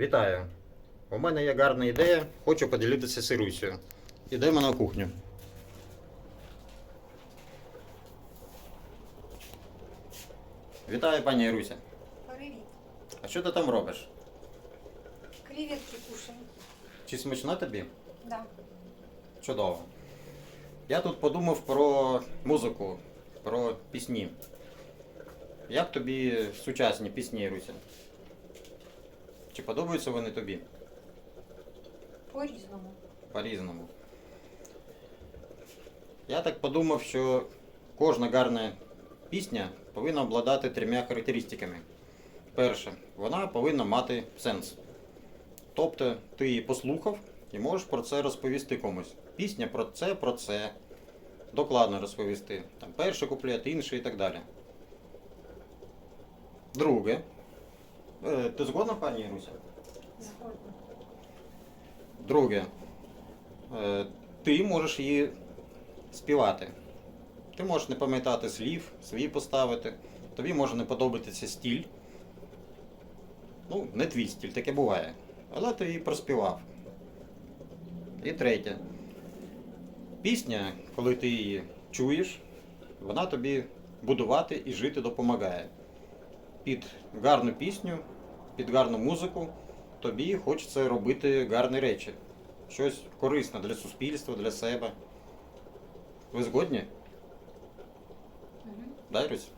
Вітаю! У мене є гарна ідея, хочу поділитися з Ірусею. Ідемо на кухню. Вітаю, пані Іруся. Привіт. А що ти там робиш? Креветки кушаю. Чи смачно тобі? Да. Чудово. Я тут подумав про музику, про пісні. Як тобі сучасні пісні, Іруся? Чи подобаються вони тобі? По-різному. По-різному. Я так подумав, що кожна гарна пісня повинна обладати трьома характеристиками. Перше, вона повинна мати сенс. Тобто ти її послухав і можеш про це розповісти комусь. Пісня про це, про це. Докладно розповісти. Там перший куплет, інший і так далі. Друге. Е, Ти згодна, пані Іруся? Згодна. Друге, е, ти можеш її співати. Ти можеш не пам'ятати слів, свої поставити. Тобі може не подобатися стіль. Ну, не твій стіль, таке буває. Але ти її проспівав. І третє. Пісня, коли ти її чуєш, вона тобі будувати і жити допомагає. Під гарну пісню, під гарну музику тобі хочеться робити гарні речі. Щось корисне для суспільства, для себе. Ви згодні? Угу. Да, Ірусь?